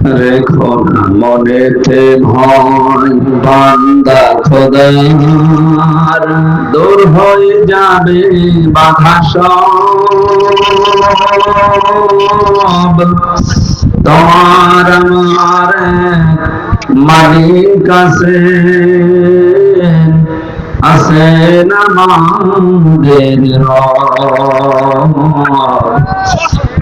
রেখো না, মনেতে ভয়, বান্দা খোদার। দূর হয়ে যাবে বাধা সব। তোমার আমার মালিক আছে আসেন আমাদের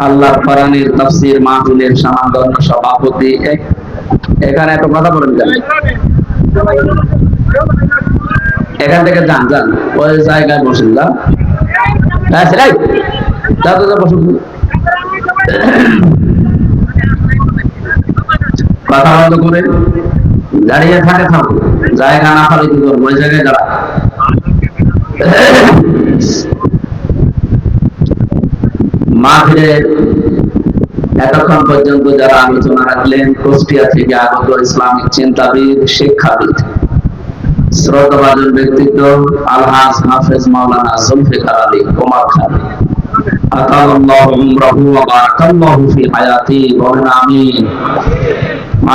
আল্লাহর কোরআনের তাফসীর মাহফিলের সমাদন্য সভাপতি এক- এখানে এত কথা বলেন কেন? এখান থেকে যান যান। ওই জায়গায় বসেন যা হ্যাঁ জায়গা না পালে কি করব? ওই জায়গায় দাঁড়া। এতক্ষণ পর্যন্ত যারা আলোচনা রাখলেন কুষ্টিয়া থেকে আগত ইসলামিক চিন্তাবিদ, শিক্ষাবিদ, শ্রদ্ধাভাজন ব্যক্তিত্ব, আলহাজ হাফেজ মাওলানা আলী কুমার খান।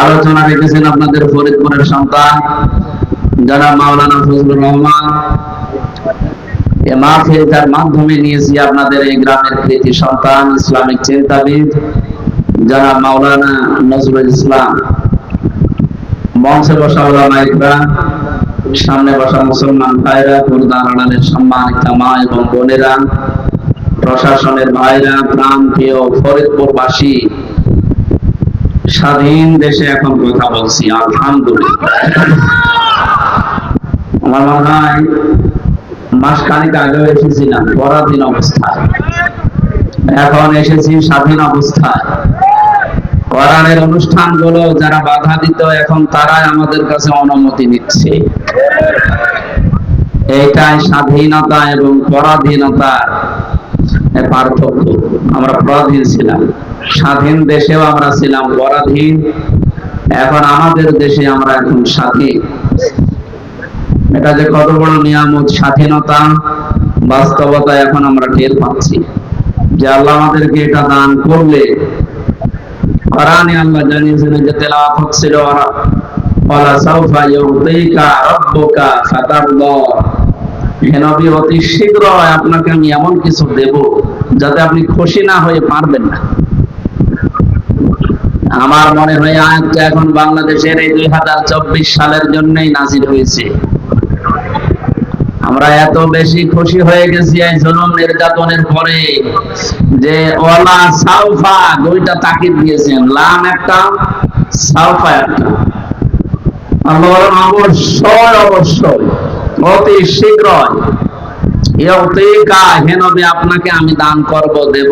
আলোচনা রেখেছেন আপনাদের ফরিদপুরের সন্তান যারা মাওলানা ফজলুর রহমান। মাধ্যমে নিয়েছি আপনাদের এই গ্রামের সন্তান, ইসলামিক চিন্তাবিদ যারা মাওলানা নজরুল ইসলাম। মঞ্চে বসা সামনে বসা মুসলমান ভাইরা সম্মানিত মা এবং বোনেরা, প্রশাসনের ভাইরা প্রাণ প্রিয় ফরিদপুরবাসী, স্বাধীন দেশে এখন কথা বলছি, আলহামদুলিল্লাহ। আমার মনে হয় মাস খানিক আগে এসেছিলাম, পরাধীন অবস্থায়। এখন এসেছি স্বাধীন অবস্থায়। কোরআনের অনুষ্ঠানগুলো যারা বাধা দিত, এখন তারাই আমাদের কাছে অনুমতি নিচ্ছে। এইটাই স্বাধীনতা এবং পরাধীনতার পার্থক্য। আমরা পরাধীন ছিলাম। স্বাধীন দেশেও আমরা ছিলাম পরাধীন। এখন আমাদের দেশে আমরা এখন স্বাধীন। এটা যে কত বড় নিয়ামত? স্বাধীনতা, বাস্তবতা এখন আমরা টের পাচ্ছি। যে আল্লাহ আমাদেরকে এটা দান করলে কোরআনে আল্লাহ জানিয়েছেন যে তেলাওয়াত হচ্ছিল ওয়ালা সাউফা ইউতিকা রাব্বুকা ফাতারদা হে নবী, অতি শীঘ্র আপনাকে আমি এমন কিছু দেব যাতে আপনি খুশি না হয়ে পারবেন না। আমার মনে হয় আয়াতটা এখন বাংলাদেশের এই দুই হাজার চব্বিশ সালের জন্যই নাজির হয়েছে। আমরা এত বেশি খুশি হয়ে গেছি এই জুলুম নির্যাতনের পরে যে ওয়ালা সাউফা দুইটা তাকিদ দিয়েছেন, লাম একটা, সাউফা একটা। অবশ্যই অবশ্যই, অতি শীঘ্রই। আপনাকে আমি দান করব, দেব।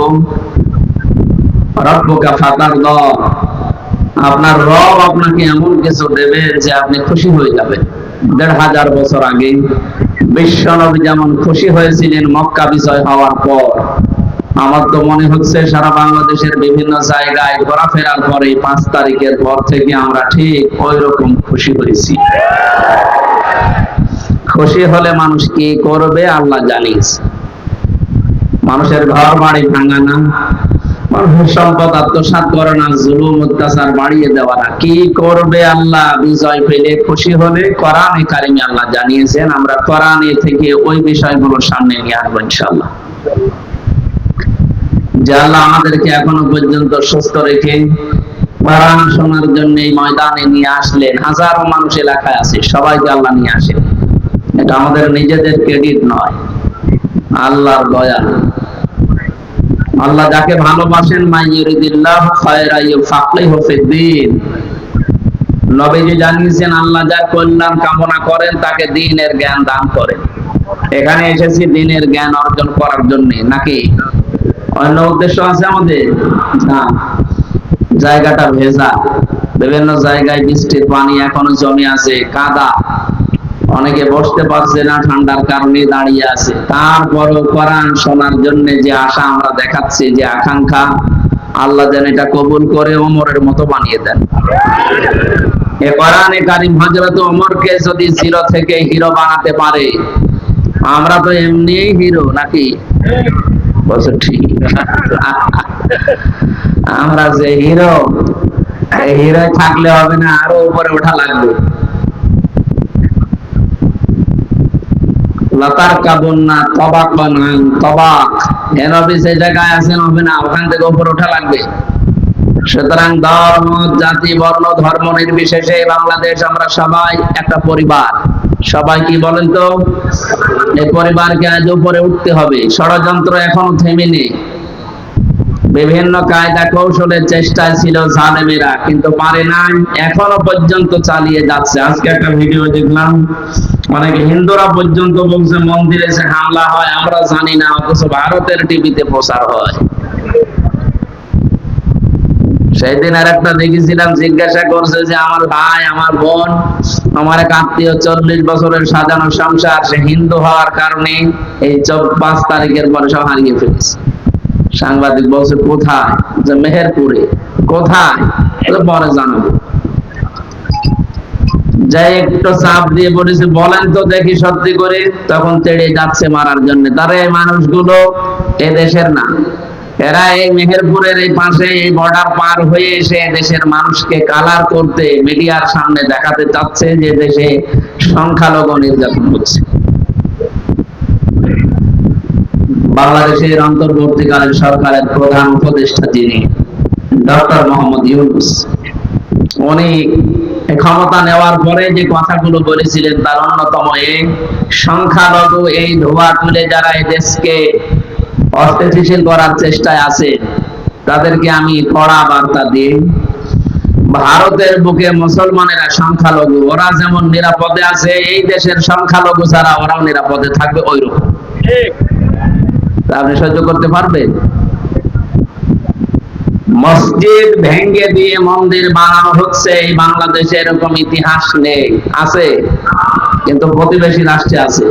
রব্বুকা ফাতার দ আপনার রব আপনাকে এমন কিছু দেবে যে আপনি খুশি হয়ে যাবেন। দেড় হাজার বছর আগে বিশ্ব নবী যেমন খুশি হয়েছিলেন মক্কা বিজয় হওয়ার পর, আমার তো মনে হচ্ছে সারা বাংলাদেশের বিভিন্ন জায়গায় ঘোরাফেরার পরে পাঁচ তারিখের পর থেকে আমরা ঠিক ওই রকম খুশি হয়েছি। খুশি হলে মানুষ কি করবে? আল্লাহ জানিস মানুষের ঘর বাড়ি ভাঙা না। মানুষের সম্পদ আত্মসাৎ করে না, জুলুম, অত্যাচার বাড়িয়ে দেওয়া না। কি করবে আল্লাহ? বিজয় পেলে খুশি হলে কোরআনে কারিমে আল্লাহ জানিয়েছেন, আমরা কোরআনে থেকে ওই বিষয়গুলো সামনে নিয়ে আসব ইনশাআল্লাহ। যে আল্লাহ আমাদেরকে এখনও পর্যন্ত সুস্থ রেখে কোরআন শোনার জন্য এই ময়দানে নিয়ে আসলেন। হাজারো মানুষ এলাকায় আছে, সবাইকে আল্লাহ নিয়ে আসেন এটা আমাদের নিজেদের ক্রেডিট নয়, আল্লাহর দয়া। আল্লাহ যাকে ভালোবাসেন, মাইয়ুরিদিল্লাহ খায়রা নবীজি জানিয়েছেন, আল্লাহ যার কল্যাণ কামনা করেন, তাকে জ্ঞান দান করেন এখানে এসেছি দ্বীনের জ্ঞান অর্জন করার জন্য, নাকি? অন্য উদ্দেশ্য আছে আমাদের? না। জায়গাটা ভেজা। বিভিন্ন জায়গায় বৃষ্টির পানি এখনও জমে আছে, কাদা। অনেকে বসতে পারছে না, ঠান্ডার কারণে দাঁড়িয়ে আছে। তারপরও কোরআন শোনার জন্য যে আশা আমরা দেখাচ্ছি, যে আকাঙ্ক্ষা, আল্লাহ যেন এটা কবুল করে ওমরের মতো বানিয়ে দেন। এ কোরআনে কারিম হযরত ওমরকে যদি জিরো থেকে হিরো বানাতে পারে, আমরা তো এমনিই হিরো নাকি? আমরা যে হিরো হিরো থাকলে হবে না, আরও উপরে ওঠা লাগবে। লতার কাবন্না তবাকন তবাক এনবি সেই জায়গায় আছেন হবে না, ওখান থেকে উপরে ওঠা লাগবে। সুতরাং ধর্ম, জাতি, বর্ণ, ধর্ম নির্বিশেষে বাংলাদেশ আমরা সবাই একটা পরিবার। সবাই কি বলেন তো? এই পরিবারকে আজ উপরে উঠতে হবে। ষড়যন্ত্র এখনও থেমে নেই বিভিন্ন কায়দা কৌশলের চেষ্টায় ছিল জালেমেরা, কিন্তু পারে নাই, এখনও পর্যন্ত চালিয়ে যাচ্ছে। আজকে একটা ভিডিও দেখলাম। অনেক হিন্দুরা পর্যন্ত বলছে, মন্দিরে এসে হামলা হয়, আমরা জানি না, অথচ ভারতের টিভিতে প্রচার হয়। সেই দিন আর একটা দেখেছিলাম, জিজ্ঞাসা করছে যে, আমার ভাই, আমার বোন আমার এক আত্মীয় চল্লিশ বছরের সাজানো সংসার, সে হিন্দু হওয়ার কারণে এই পাঁচ তারিখের পরে সব হারিয়ে ফেলেছে। সাংবাদিক বলছে, কোথায়? যে, মেহেরপুরে। কোথায়? পরে জানাব। যাই একটু চাপ দিয়ে বলেছে, বলেন তো দেখি সত্যি করে। তখন তেড়ে যাচ্ছে মারার জন্য। তারা এই মানুষগুলো এ দেশের না। এরা এই মেহেরপুরের এই পাশে এই বর্ডার পার হয়ে এসে দেশের মানুষকে কালার করতে মিডিয়ার সামনে দেখাতে চাচ্ছে যে দেশে সংখ্যালঘু নির্যাতন হচ্ছে। বাংলাদেশের অন্তর্বর্তীকালীন সরকারের প্রধান উপদেষ্টা যিনি ডক্টর মোহাম্মদ ইউনুস। উনি ক্ষমতা নেওয়ার পরে যে কথাগুলো বলেছিলেন, তার অন্যতম এই সংখ্যালঘু এই ধোয়া তুলে যারা এই দেশকে অস্থিতিশীল করার চেষ্টায় আছে, তাদেরকে আমি কড়া বার্তা দিই। ভারতের বুকে মুসলমানেরা সংখ্যালঘু, ওরা যেমন নিরাপদে আছে, এই দেশের সংখ্যালঘু ছাড়া ওরাও নিরাপদে থাকবে ওইরকম। আপনি সহ্য করতে পারবেন? মসজিদ ভেঙ্গে দিয়ে মন্দির বানানো হচ্ছে, এই বাংলাদেশে এরকম ইতিহাস নেই। আছে, কিন্তু প্রতিবেশী রাষ্ট্রে আছে।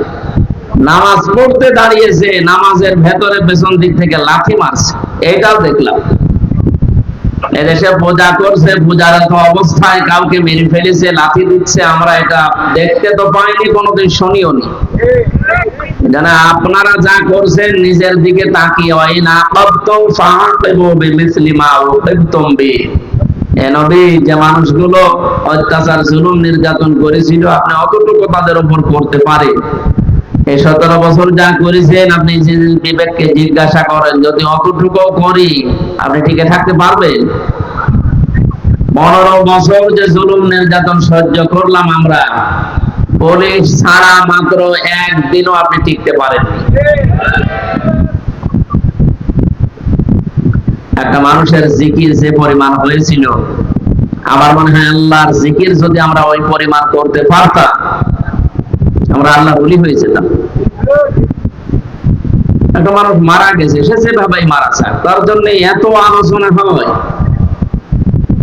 নামাজ পড়তে দাঁড়িয়েছে, নামাজের ভেতরে পেছন দিক থেকে লাথি মারছে। এটাও দেখলাম। এদেশে পূজা করছে পূজারত অবস্থায় কাউকে মেরে ফেলেছে, লাথি দিচ্ছে, আমরা এটা দেখতে তো পাইনি, কোনোদিন শুনিও নি। জানা, আপনারা যা করছেন, নিজের দিকে তাকিয়ে না। যে মানুষগুলো অত্যাচার, জুলুম, নির্যাতন করেছিল, আপনি অতটুকু তাদের উপর করতে পারে এই সতেরো বছর যা করেছেন, আপনি বিবেককে জিজ্ঞাসা করেন, যদি অতটুকু করি, আপনি টিকে থাকতে পারবেন? পনেরো বছর যে জুলুম নির্যাতন সহ্য করলাম আমরা, পুলিশ ছাড়া মাত্র একদিনও আপনি টিকতে পারেন একটা মানুষের জিকির যে পরিমাণ হয়েছিল, আমার মনে হয় আল্লাহর জিকির যদি আমরা ওই পরিমাণ করতে পারতাম আমরা আল্লাহ বলি হয়ে যেতাম একটা মানুষ মারা গেছে, সে যেভাবেই মারা যায় তার জন্য এত আলোচনা হয়।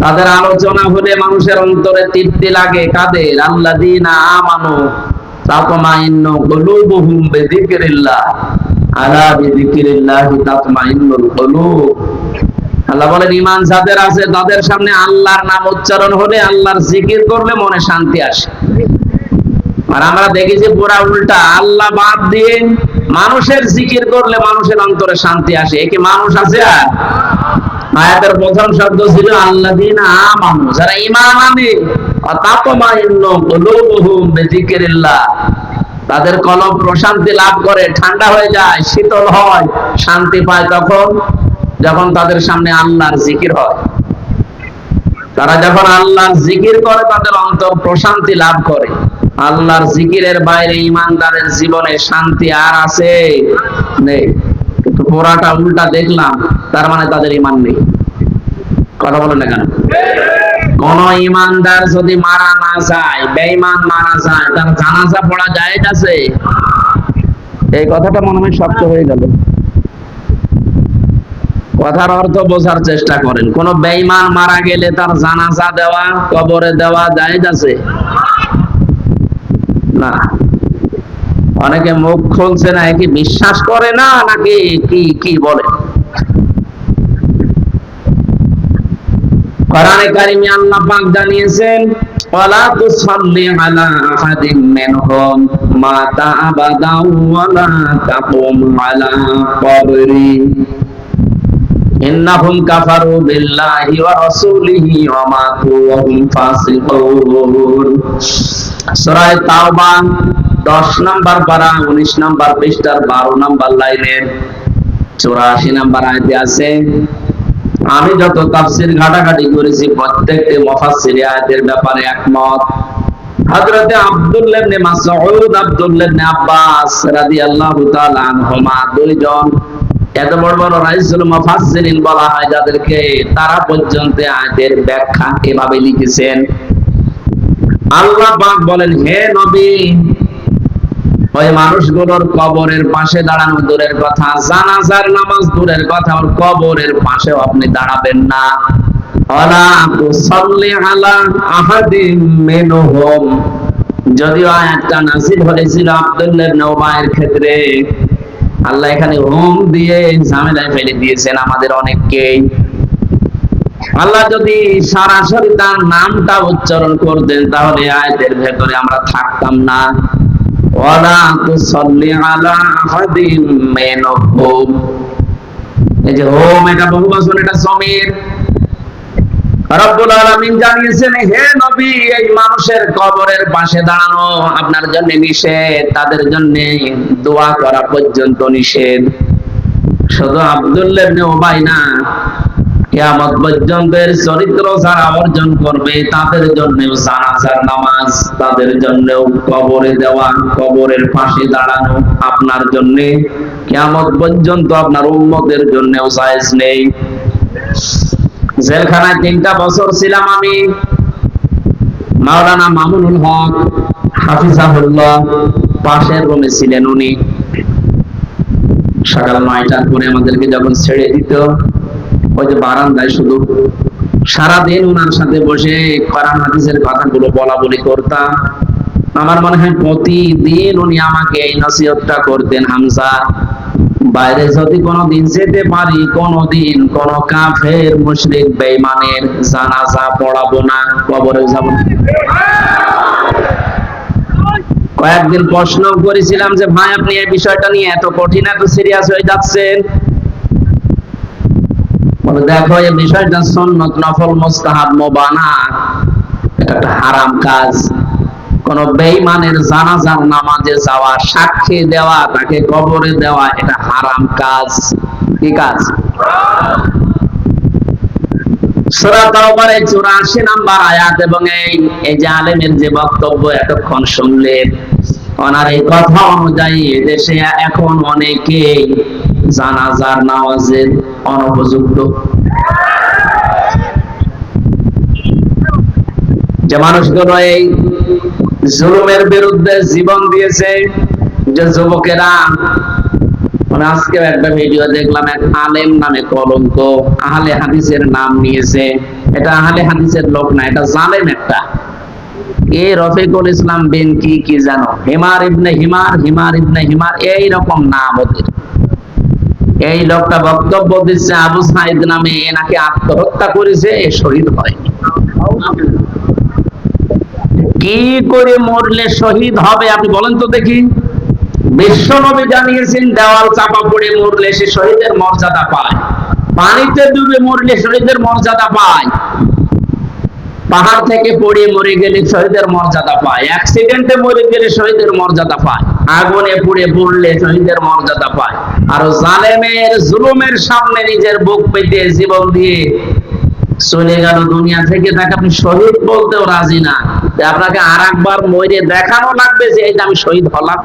তাদের আলোচনা হলে মানুষের অন্তরে তৃপ্তি লাগে কাদের আল্লাযীনা আমানু আলা আল্লাহ বলেন, ঈমান যাদের আছে, তাদের সামনে আল্লাহর নাম উচ্চারণ হলে আল্লাহর জিকির করলে মনে শান্তি আসে। আর আমরা দেখি যে পুরা উল্টা, আল্লাহ বাদ দিয়ে মানুষের জিকির করলে মানুষের অন্তরে শান্তি আসে। একে মানুষ আছে আর? আয়াতের প্রথম শব্দ ছিল, আল্লাযীনা আমানু যারা ঈমান আনে তাদের কলব প্রশান্তি লাভ করে, ঠান্ডা হয়ে যায়, শীতল হয়, শান্তি পায় তখন, যখন তাদের সামনে আল্লাহর জিকির হয়। তারা যখন আল্লাহর জিকির করে, তাদের অন্তর প্রশান্তি লাভ করে। আল্লাহর জিকিরের বাইরে ইমানদারের জীবনে শান্তি আর আছে? নেই। কিন্তু পোড়াটা উল্টা দেখলাম, তার মানে তাদের ইমান নেই। কথা বলেন না কেন? কোন ইমানদার যদি মারা না যায়, বেঈমান মারা যায়, তার জানাজা পড়া যায় আছে? এই কথাটা মনে হয় শক্ত হয়ে গেল। কথার অর্থ বোঝার চেষ্টা করেন। কোন বেঈমান মারা গেলে তার জানাজা দেওয়া, কবরে দেওয়া জায়েজ আছে? না। অনেকে মুখ খুলছে না কি বিশ্বাস করে না, নাকি কি কি বলে? কোরআনে কারিমে আল্লাহ পাক জানিয়েছেন ওয়ালা তুসাল্লি আলা মিনহুম ওয়ালা তাকুম আলা কবরি। ইন্নাহুম কাফারু বিল্লাহি ওয়া রাসূলিহি ওয়া মাতু ওয়া হুম ফাসিকুন। 10 নাম্বার পারা 19 নাম্বার পৃষ্ঠার 12 নাম্বার লাইনের 84 নাম্বার আয়াতে আছে, আমি যত তাফসীর ঘাটাঘাটি করেছি, প্রত্যেকটি মুফাসসিরি আয়াতের ব্যাপারে একমত। হযরতে আব্দুল্লাহ ইবনে মাসউদ, আব্দুল্লাহ ইবনে আব্বাস রাদিয়াল্লাহু তাআলা আনহুমা দুইজন। এত বড় বড় রাইসুল মুফাসসিরিন বলা হয়, যাদেরকে তারা পর্যন্ত আয়াতের ব্যাখ্যা এভাবে লিখেছেন। আল্লাহ পাক বলেন, হে নবী, ওই মানুষগুলোর কবরের পাশে দাঁড়ানো দূরের কথা, জানাজার নামাজ দূরের কথা, ওর কবরের পাশেও আপনি দাঁড়াবেন না। ওয়ালা তুসাল্লি আলা আহাদিম মিনহুম। যদিও আয়াতটা নাযিল হয়েছিল আব্দুল্লাহ ইবনে উবাইয়ের ক্ষেত্রে, আল্লাহ এখানে হোম দিয়ে ঝামেলায় ফেলে দিয়েছেন আমাদের অনেককেই। আল্লাহ যদি সরাসরি তার নামটা উচ্চারণ করতেন, তাহলে আয়াতের ভেতরে আমরা থাকতাম না। ওয়ালা তুসাল্লি আলা আহাদিম মিনহুম। এই যে হোম, এটা বহু বচন এটা সমীর রব্বুল আলামিন জানিয়েছেন, হে নবী, এই মানুষের কবরের পাশে দাঁড়ানো আপনার জন্য নিষেধ, তাদের জন্য দোয়া করা পর্যন্ত নিষেধ। শুধু আব্দুল্লাহ ইবনে উবাই না কিয়ামত পর্যন্তের চরিত্র যারা অর্জন করবে, তাদের জন্য জানাজার নামাজ, তাদের জন্য কবরে দেওয়া, কবরের পাশে দাঁড়ানো আপনার জন্য। কিয়ামত পর্যন্ত আপনার উম্মতের জন্য জায়েজ নেই। জেলখানায় তিনটা বছর ছিলাম আমি। মাওলানা মামুনুল হক, হাফিজাহুল্লাহ, পাশের রুমে ছিলেন উনি। সকাল নয়টার পরে আমাদেরকে যখন ছেড়ে দিত ওই যে বারান্দায় শুধু সারাদিন ওনার সাথে বসে কোরআন, হাদিসের কথাগুলো বলা বলি করতাম। আমার মনে হয় প্রতিদিন উনি আমাকে এই নসিহতটা করতেন, হামজা। বাইরে যদি কোনোদিন যেতে পারি, কোনোদিন কোন কাফের, মুশরিক, বেঈমানের জানাজা পড়াবো না। কবরে যাব কয়েকদিন প্রশ্ন করেছিলাম যে, ভাই, আপনি এই বিষয়টা নিয়ে এত কঠিন এত সিরিয়াস হয়ে যাচ্ছেন? বলে, দেখো, এই বিষয়টা সুন্নত, নফল, মুস্তাহাব মোবানা একটা হারাম কাজ। কোন বেঈমানের জানাজার নামাজে যাওয়া, সাক্ষী দেওয়া, তাকে কবরে দেওয়া, এটা হারাম কাজ। কি কাজ? সূরা তাওবার 84 নাম্বার আয়াত এবং এই এই যে আলেমের যে বক্তব্য এতক্ষণ শুনলেন, ওনার এই কথা অনুযায়ী দেশে এখন অনেকেই জানাজার নামাজের অনুপযুক্ত। যে মানুষগুলো এই জুলুমের বিরুদ্ধে জীবন দিয়েছে, যে যুবকেরা মানে আজকেও একটা ভিডিও দেখলাম, এক আলেম নামে কলঙ্ক আহলে হাদিসের নাম নিয়েছে। এটা আহলে হাদিসের লোক না, এটা জালেম একটা। এ রফিকুল ইসলাম বিন কি কি জানো? হিমার ইবনে হিমার হিমার ইবনে হিমার এই রকম নাম ওদের। এই লোকটা বক্তব্য দিচ্ছে আবু সাইদ নামে, এনাকে আত্মহত্যা করেছে, এ শহীদ হয়নি কি করে মরলে শহীদ হবে, আপনি বলেন তো দেখি। বিশ্ব নবী জানিয়েছেন, দেওয়াল চাপা পড়ে মরলে সে শহীদের মর্যাদা পায়। পানিতে ডুবে মরলে শহীদের মর্যাদা পায়। পাহাড় থেকে পড়ে মরে গেলে শহীদের মর্যাদা পায়। অ্যাক্সিডেন্টে মরে গেলে শহীদের মর্যাদা পায়। আগুনে পুড়ে পড়লে শহীদের মর্যাদা পায়। আর জালেমের জুলুমের সামনে নিজের বুক পেতে জীবন দিয়ে চলে গেল দুনিয়া থেকে। তাকে আপনি শহীদ বলতেও রাজি না। আপনাকে আর একবার মরে দেখানো লাগবে যে এই যে আমি শহীদ হলাম।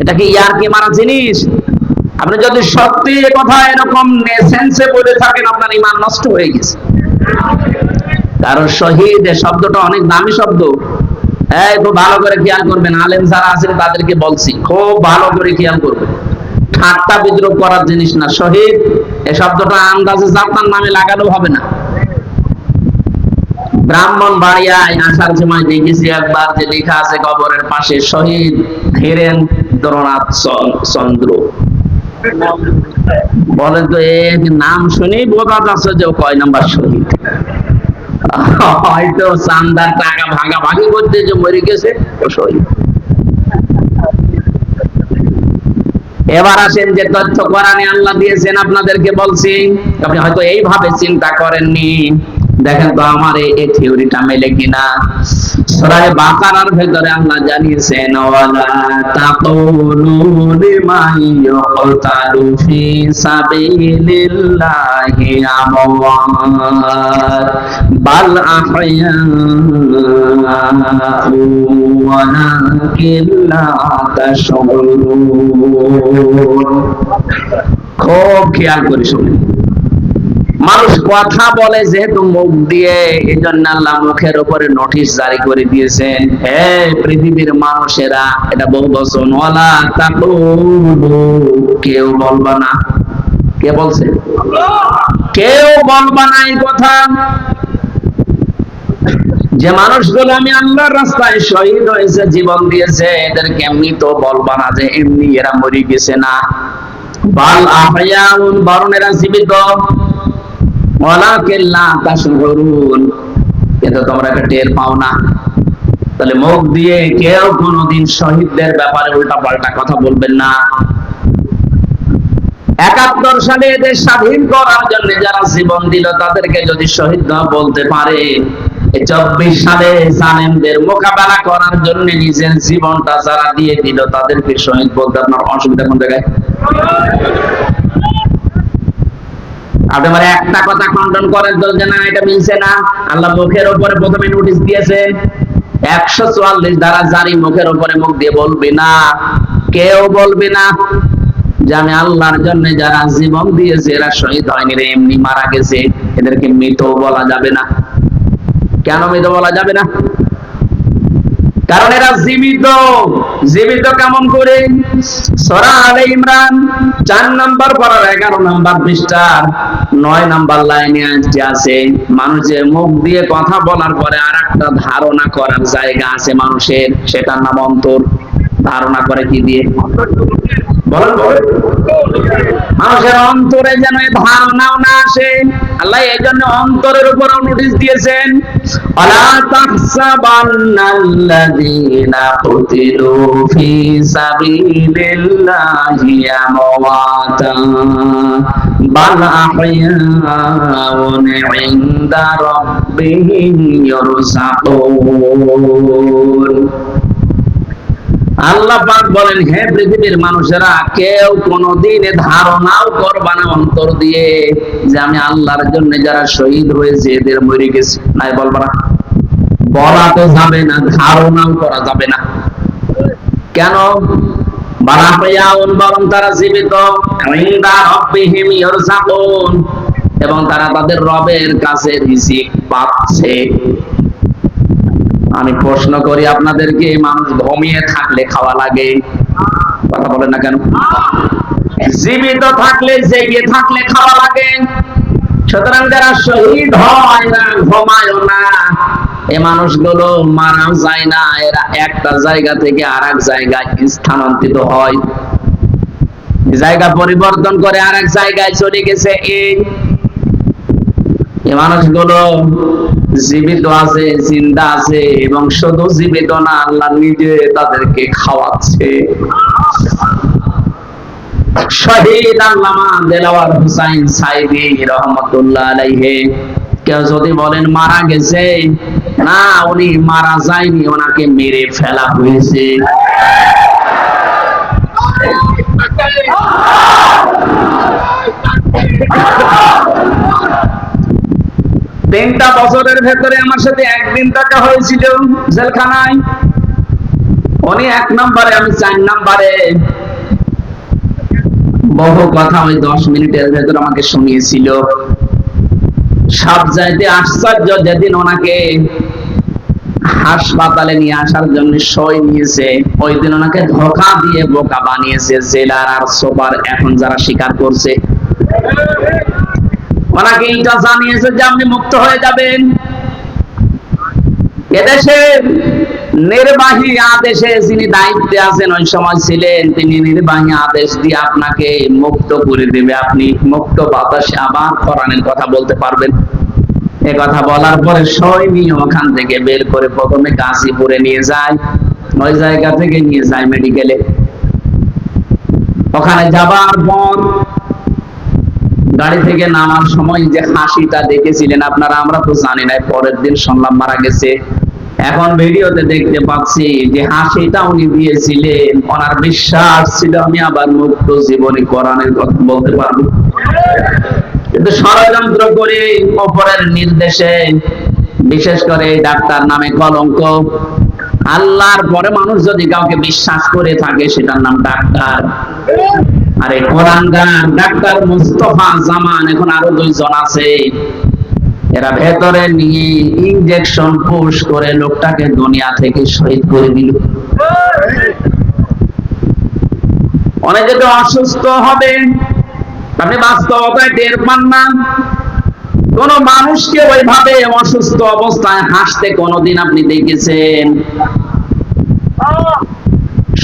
এটা কি ইয়ার কি মারা জিনিস? আপনি যদি সত্যি এ কথা এরকম সেন্সে বলে থাকেন, আপনার ইমান নষ্ট হয়ে গেছে। কারণ শহীদ শব্দটা অনেক দামি শব্দ। এই খুব ভালো করে খেয়াল করবেন। আলেম যারা আছেন তাদেরকে বলছি, খুব ভালো করে খেয়াল করবেন। ঠাট্টা বিদ্রোহ করার জিনিস না। শহীদ এই শব্দটা আন্দাজে যাত্রার নামে লাগানো হবে না। ব্রাহ্মণ বাড়িয়ায় আসার সময় দেখেছি একবার যে লেখা আছে কবরের পাশে, শহীদ ধীরেন্দ্রনাথ চন্দ্র। বলেন তো এর নাম শুনেই বোঝা যাচ্ছে যে কয় নাম্বার শহীদ। হয়তো চান্দার টাকা ভাগাভাগি করতে যে মরে গেছে, ও শহীদ। এবার আসেন যে তথ্য কোরআনে আল্লাহ দিয়েছেন আপনাদেরকে বলছি আপনি হয়তো এইভাবে চিন্তা করেননি। দেখেন তো আমার এই থিওরিটা মেলে কিনা? সূরা বাকারার ভেতরে আল্লাহ জানিয়েছেন, ওয়ালা তাকুলু ফি সাবিলিল্লাহি আমওয়াত, বাল আহইয়া ওয়ালাকিন লা খুব খেয়াল করে শুনুন। মানুষ কথা বলে যেহেতু মুখ দিয়ে এই জন্য আল্লাহ মুখের উপরে নোটিশ জারি করে দিয়েছেন, হে পৃথিবীর মানুষেরা, এটা বহু বছর ওয়ালা তাকুলু, কেউ বলবা না। কে বলছে? কেউ বলবা না এই কথা। যে মানুষগুলো আমি আল্লাহর রাস্তায় শহীদ হয়েছে, জীবন দিয়েছে, এদেরকে এমনি তো বলবা না যে এমনি এরা মরে গেছে না। বাল আহয়াউন বরং এরা জীবিত। কিন্তু তোমরা এটা টের পাও না। তাহলে মুখ দিয়ে কেউ কোনোদিন শহীদদের ব্যাপারে উল্টা পাল্টা কথা বলবেন না। একাত্তর সালে এদের স্বাধীন করার জন্য যারা জীবন দিল, তাদেরকে যদি শহীদ বলতে পারে চব্বিশ সালে মোকাবেলা করার জন্য নিজের জীবনটা যারা দিয়ে দিল, তাদেরকে শহীদ বলতে আপনার অসুবিধা কোন জায়গায়? আপনি আমার একটা কথা খণ্ডন করেন তো যে না, এটা মিলছে না। আল্লাহ মুখের উপরে প্রথমে নোটিশ দিয়েছেন একশো চুয়াল্লিশ দ্বারা জারি মুখের উপরে মুখ দিয়ে বলবে না, কেউ বলবে না যে আমি আল্লাহর জন্য যারা জীবন দিয়েছে এরা শহীদ হয়নি রে, এমনি মারা গেছে, এদেরকে মৃত বলা যাবে না। কেন মৃত বলা যাবে না? কারণ এরা জীবিত। জীবিত কেমন করে? সরা আলে ইমরান চার নাম্বার পড়ার এগারো নাম্বার পৃষ্ঠার নয় নাম্বার লাইনে যে আছে। মানুষের মুখ দিয়ে কথা বলার পরে আর একটা ধারণা করার জায়গা আছে মানুষের, সেটার নাম অন্তর। ধারণা করে কি দিয়ে? বলেন মানুষের অন্তরে যেন ধারণাও না আসে আল্লাহ এই জন্য অন্তরের উপর নোটিশ দিয়েছেন তাহসাবান্নাল্লাযীনা কুতিলু আমওয়াতা বাল ইনদা রাব্বিহিম আল্লাহ পাক বলেন, হে পৃথিবীর মানুষেরা, কেউ কোনোদিন ধারণাও করবা না অন্তর দিয়ে যে আমি আল্লাহর জন্য যারা শহীদ হয়েছে, এদের মরে গেছে। নাই বলবা না। বলা তো যাবে না, ধারণাও করা যাবে না। কেন? বালা পেয়াউন বরং তারা জীবিত। ইনদা রাব্বিহিম ইরসাকুন এবং তারা তাদের রবের কাছে রিজিক পাচ্ছে। আমি প্রশ্ন করি, আপনাদেরকে মানুষ ঘুমিয়ে থাকলে খাওয়া লাগে? কথা বলেন না কেন? জীবিত থাকলে, জেগে থাকলে খাওয়া লাগে। সুতরাং যারা শহীদ হয় না ঘুমায় না এই মানুষগুলো মারা যায় না, এরা একটা জায়গা থেকে আর এক জায়গায় স্থানান্তরিত হয়। জায়গা পরিবর্তন করে আর এক জায়গায় চলে গেছে, এই এই মানুষগুলো জীবিত আছে, জিন্দা আছে এবং শুধু জীবিত না, আল্লাহ নিজে তাদেরকে খাওয়াচ্ছে। শহীদ আল্লামা দেলাওয়ার হুসাইন সাইদি রহমতুল্লাহ আলাইহি। কেউ যদি বলেন, মারা গেছে? না, উনি মারা যায়নি, ওনাকে মেরে ফেলা হয়েছে। তিনটা বছরের ভেতরে আমার সাথে একদিন দেখা হয়েছিল জেলখানায়। উনি এক নম্বরে, আমি চার নম্বরে। বহু কথা ওই দশ মিনিটের ভেতর আমাকে শুনিয়েছিল। সব যাইতে আশ্চর্য যেদিন ওনাকে হাসপাতালে নিয়ে আসার জন্য সই নিয়েছে, ওই দিন ওনাকে ধোকা দিয়ে বোকা বানিয়েছে জেলার আর সোপার। এখন যারা স্বীকার করছে ওনাকে এইটা জানিয়েছে যে আপনি মুক্ত হয়ে যাবেন। এদেশে নির্বাহী আদেশে যিনি দায়িত্বে আছেন, ওই সময় ছিলেন তিনি নির্বাহী আদেশ দিয়ে আপনাকে মুক্ত করে দেবে। আপনি মুক্ত বাতাসে আবার কোরআনের কথা বলতে পারবেন। এ কথা বলার পরে সই ওখান থেকে বের করে প্রথমে গাজীপুরে নিয়ে যায়, ওই জায়গা থেকে নিয়ে যায় মেডিকেলে ওখানে যাবার পর গাড়ি থেকে নামার সময় যে হাসিটা দেখেছিলেন, আপনারা, আমরা তো জানি না পরের দিন শুনলাম মারা গেছে। এখন ভিডিওতে দেখতে পাচ্ছি যে হাসিটা উনি দিয়েছিলেন, ওনার বিশ্বাস ছিল, আমি আবার মুক্ত জীবনে কোরআনের কথা বলতে পারব। কিন্তু ষড়যন্ত্র করে অপরের নির্দেশে, বিশেষ করে ডাক্তার নামে কলঙ্ক। আল্লাহর পরে মানুষ যদি কাউকে বিশ্বাস করে থাকে, সেটার নাম ডাক্তার। আর এই কোরআনগার ডাক্তার মুস্তফা জামান, এখন আরও দুইজন আছে। এরা ভেতরে নিয়ে ইনজেকশন পুশ করে লোকটাকে দুনিয়া থেকে শহীদ করে দিল। অনেকে তো অসুস্থ হবে। আপনি বাস্তবতায় টের পান না। কোন মানুষকে ওইভাবে অসুস্থ অবস্থায় হাসতে কোনদিন আপনি দেখেছেন?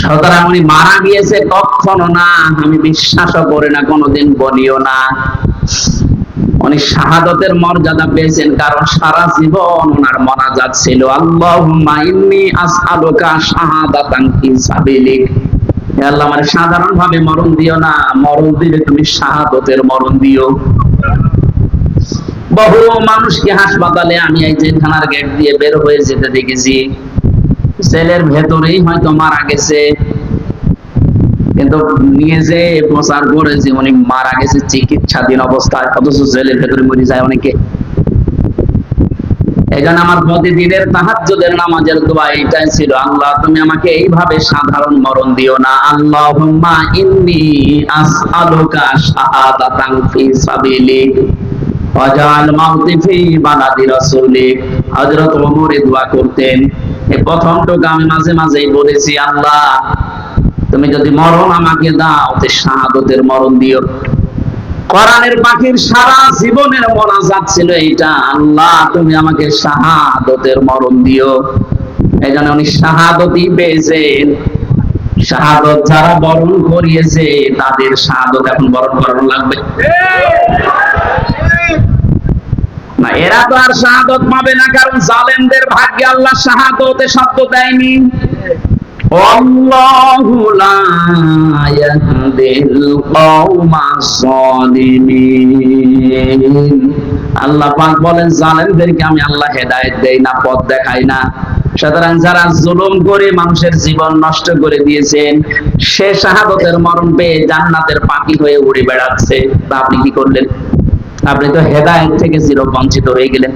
সুতরাং উনি মারা গিয়েছে, কখনো না, আমি বিশ্বাসও করি না, কোনোদিন বলিও না। উনি শাহাদতের মর্যাদা পেয়েছেন, কারণ সারা জীবন ওনার সাবিলিক। আল্লাহ সাধারণ ভাবে মরণ দিও না, মরণ দিলে তুমি শাহাদতের মরণ দিও। বহু মানুষকে হাসপাতালে আমি এই জেলখানার গেট দিয়ে বের হয়ে যেতে দেখেছি। সেলের ভেতরেই হয়তো মারা গেছে। কিন্তু নিয়ে যে প্রচার করেছে উনি মারা গেছে চিকিৎসাধীন অবস্থায়, অথচ জেলের ভেতরে মরে যায় অনেকে। জন্য আমার প্রতিদিনের তাহাজ্জুদের নামাজের দোয়া এটাই ছিল। আল্লাহ, তুমি আমাকে এইভাবে সাধারণ মরণ দিও না। আল্লাহুম্মা ইন্নী আসআলুকা শাহাদাতান ফি সাবিলিক ওয়াজআল মাউতি ফি বালাদি রাসূলিক হযরত ওমর দোয়া করতেন। এই প্রথম টুকু আমি মাঝে মাঝেই বলেছি, আল্লাহ, তুমি যদি মরণ আমাকে দাও, তে শাহাদতের মরণ দিও। কোরআনের পাখির সারা জীবনের মোনাজাত ছিল এইটা, আল্লাহ, তুমি আমাকে শাহাদতের মরণ দিও। এই জন্য উনি শাহাদতই পেয়েছেন। শাহাদত যারা বরণ করিয়েছে, তাদের শাহাদত এখন বরণ করানো লাগবে। না, এরা তো আর শাহাদত পাবে না, কারণ জালেমদের ভাগ্যে আল্লাহ শাহাদতে সত্য দেয়নি। আল্লাহ বলেন, জালেমদেরকে আমি আল্লাহ হেদায়ত দেই না, পথ দেখাই না। সুতরাং যারা জুলুম করে মানুষের জীবন নষ্ট করে দিয়েছেন, সে শাহাদতের মরণ পেয়ে জান্নাতের পাখি হয়ে উড়ে বেড়াচ্ছে। তা আপনি কি করলেন? আপনি তো হেদায়েত থেকে চির বঞ্চিত হয়ে গেলেন।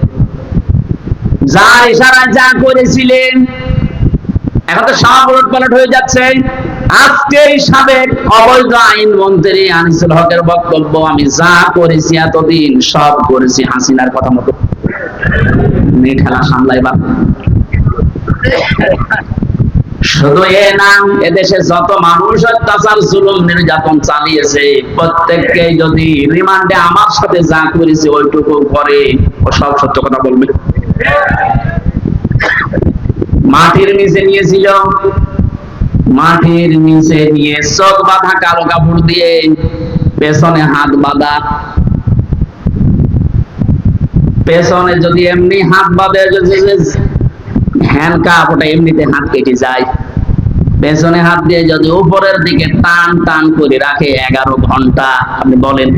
যার ইশারায় যা করেছিলেন, এখন তো সব উলট পালট হয়ে যাচ্ছে। আজকে সাবেক অবৈধ আইন মন্ত্রী আনিসুল হকের বক্তব্য, আমি যা করেছি এতদিন, সব করেছি হাসিনার কথা মতো। মেয়ে ঠেলা সামলাইবা শুধু এ নাম এদেশে যত মানুষ অত্যাচার, জুলুম, নির্যাতন চালিয়েছে, প্রত্যেককে যদি রিমান্ডে আমার সাথে যা করেছে, ওইটুকু করে, ও সব সত্য কথা বলবে। মাটির নিচে নিয়েছিল, মাটির নিচে নিয়ে চোখ বাঁধা কালো কাপড় দিয়ে পেছনে হাত বাঁধা। পেছনে যদি এমনি হাত বাঁধে হ্যান্ড কাপ এমনিতে হাত কেটে যায়। পেছনে হাত দিয়ে যদি উপরের দিকে টান টান করে রাখে এগারো ঘণ্টা, আপনি বলেন,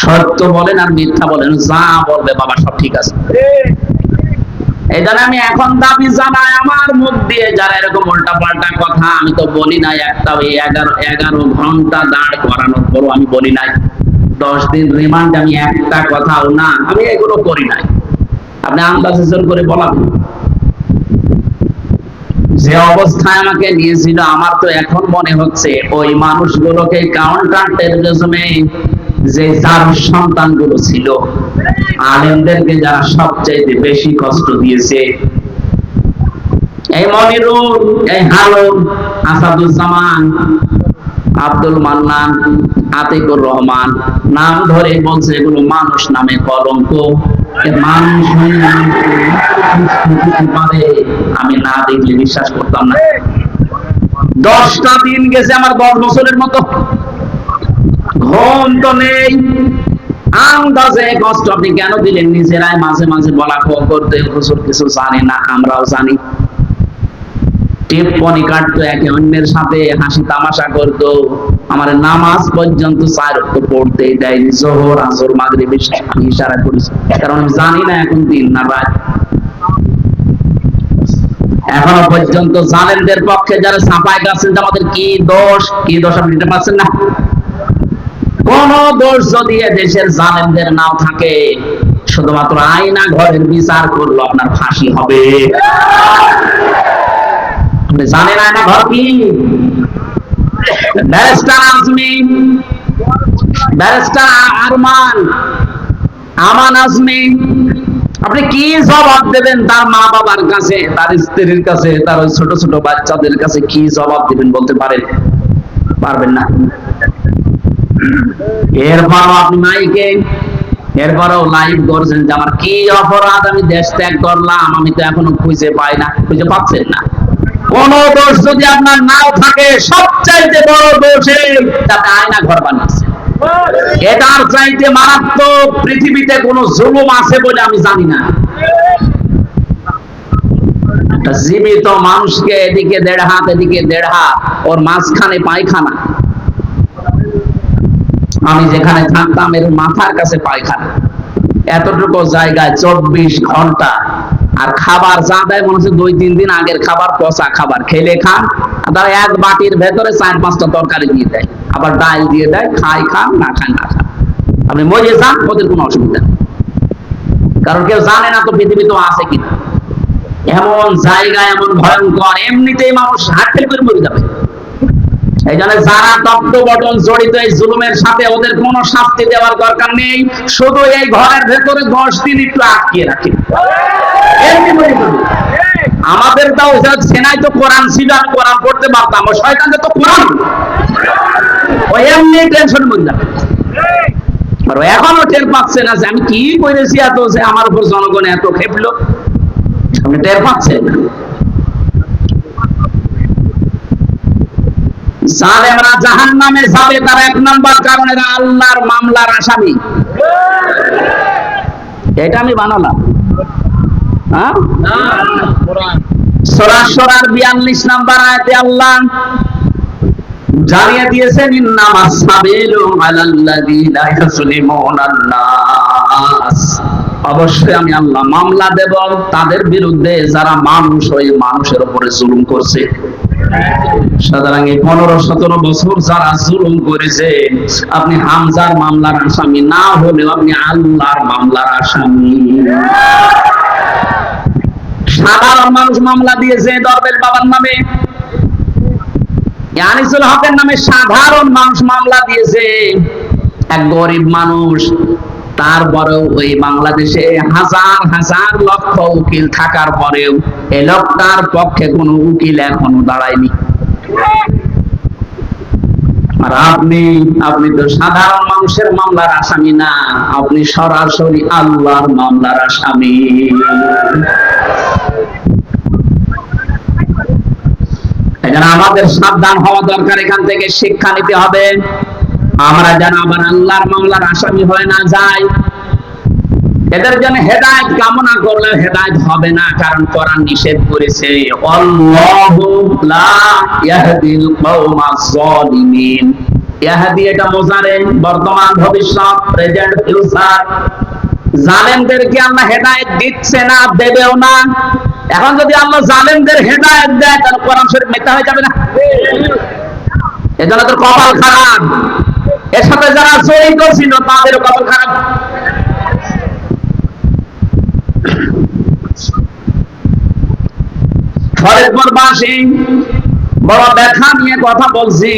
সত্য বলেন আর মিথ্যা বলেন, যা বলবে বাবা সব ঠিক আছে। এই আমি এখন দাবি জানাই আমার মুখ দিয়ে যারা এরকম উল্টা পাল্টা কথা, আমি তো বলি নাই একটা ওই এগারো এগারো ঘণ্টা দাঁড় করানোর পরও আমি বলি নাই। দশ দিন রিমান্ড আমি একটা কথাও না, আমি এগুলো করি নাই। আপনি আন্দাজ করে বলাবেন। যে অবস্থায় আমাকে নিয়েছিল, আমার তো এখন মনে হচ্ছে ওই মানুষগুলোকে কাউন্টার টেরোরিজমে যে যার সন্তানগুলো ছিল, আলেমদেরকে যারা সবচেয়ে বেশি কষ্ট দিয়েছে। এই মনিরুল, এই আসাদুজ্জামান, আব্দুল মান্নান, আতিকুর রহমান, নাম ধরে বলছে এগুলো মানুষ নামে কলঙ্ক। মানুষ আমি না দেখলে বিশ্বাস করতাম না। দশটা দিন গেছে আমার দশ বছরের মতো। ঘুম তো নেই। নিজেরাই মাঝে মাঝে বলা করতে, হুজুর, কিছু জানি না, আমরাও জানি। টিপ্পনি কাটতো একে অন্যের সাথে, হাসি তামাশা করতো। আমার নামাজ পর্যন্ত কারণ আমি জানি না এখন দিন না রাত। এখনও পর্যন্ত জালেমদের পক্ষে যারা সাফাই গাছেন আমাদের কি দোষ? কি দোষ আপনি নিতে পারছেন না? কোন দোষ যদি দেশের জালেমদের নাও থাকে, শুধুমাত্র আয়না ঘরের বিচার করল আপনার ফাঁসি হবে। আপনি জানেন আয়না ঘর কি? ব্যারিস্টার আজমি, ব্যারিস্টার আরমান, আমান আজমি আপনি কি জবাব দেবেন তার মা বাবার কাছে, তার স্ত্রীর কাছে, তার ওই ছোট ছোট বাচ্চাদের কাছে কি জবাব দিবেন বলতে পারেন? পারবেন না। এরপরও আপনি মাইকে, এরপরেও লাইভ করছেন যে আমার কি অপরাধ আমি দেশ ত্যাগ করলাম, আমি তো এখনও খুঁজে পাই না, খুঁজে পাচ্ছেন না। কোন দোষ যদি আপনার নাও থাকে, সবচাইতে বড় দোষ তাতে আয়না ঘর বানিয়েছে। এটার চাইতে মারাত্মক পৃথিবীতে কোন জুলুম আছে বলে আমি জানি না। জীবিত মানুষকে এদিকে দেড় হাত, এদিকে দেড় হাত, ওর মাঝখানে পায়খানা। আমি যেখানে থাকতাম, এর মাথার কাছে পায়খানা। এতটুকু জায়গায় চব্বিশ ঘণ্টা। আর খাবার যা দেয়, মনে হচ্ছে দুই, তিন দিন আগের খাবার, পচা খাবার। খেলে খান তারা এক বাটির ভেতরে চার, পাঁচটা তরকারি দিয়ে দেয়। আবার ডাল দিয়ে দেয় খাই খান না খান না খান আপনি মজে যান, ওদের কোনো অসুবিধা নেই। কারণ কেউ জানে না তো পৃথিবী তো আছে কিনা এমন জায়গা এমন ভয়ঙ্কর, এমনিতেই মানুষ ফেল করে মরে যাবে। এই জন্য যারা বটন জড়িত এই জুলুমের সাথে ওদের কোনো শাস্তি দেওয়ার দরকার নেই, শুধু এই ঘরের ভেতরে দশ দিন একটু আটকিয়ে রাখে। আমাদের তাও সেনাই তো কোরআন ছিল, আমি কোরআন পড়তে পারতাম শয়তানদের তো কোরআন। ও এমনি টেনশন মধ্যে যাবে আর এখনও টের পাচ্ছে না যে আমি কি করেছি এত যে আমার উপর জনগণ এত খেপলো। আপনি টের পাচ্ছেন? জালেমরা জাহান নামে যাবে তার এক নাম্বার কারণ আল্লাহর মামলার আসামি। এটা আমি বানালাম। হ্যাঁ? সরাসরার বিয়াল্লিশ নাম্বার আয়াতে আল্লাহ জানিয়ে দিয়েছেন অবশ্যই আমি আল্লাহ মামলা দেব, তাদের বিরুদ্ধে যারা মানুষ হয়ে মানুষের উপরে জুলুম করছে। সুতরাং এই পনেরো সতেরো বছর যারা জুলুম করেছে, আপনি হামজার মামলার আসামি, না হলেও আপনি আল্লাহর মামলার আসামি। সাধারণ মানুষ মামলা দিয়েছে, দরবেশ বাবার নামে। আনিসুল হকের নামে সাধারণ মানুষ মামলা দিয়েছে। এক গরিব মানুষ তারপরেও ওই বাংলাদেশে হাজার হাজার লক্ষ উকিল থাকার পরেও এই লোকটার পক্ষে কোনো উকিল এখনও দাঁড়ায়নি। আর আপনি আপনি তো সাধারণ মানুষের মামলার আসামি না, আপনি সরাসরি আল্লাহর মামলার আসামি। এখানে আমাদের সাবধান হওয়া দরকার, এখান থেকে শিক্ষা নিতে হবে। আমরা যেন আবার আল্লাহর মামলার আসামি হয়ে না যাই। এদের জন্য হেদায়েত কামনা করলে হেদায়েত হবে না, কারণ কোরআন নিষেধ করেছে এটা মোজারে, বর্তমান ভবিষ্যৎ, প্রেজেন্ট, ফিউচার। জালেমদেরকে আল্লাহ হেদায়েত দিচ্ছে না, দেবেও না। এখন যদি আল্লাহ জালেমদের হেদায়েত দেয়, তাহলে কোরআন শরীফ মিথ্যা হয়ে যাবে না। এজন্য তো কপাল খারাপ। এর সাথে যারা জড়িত ছিল তাদেরও কপাল খারাপ। ফরিদপুর বাসী বড় ব্যথা নিয়ে কথা বলছি।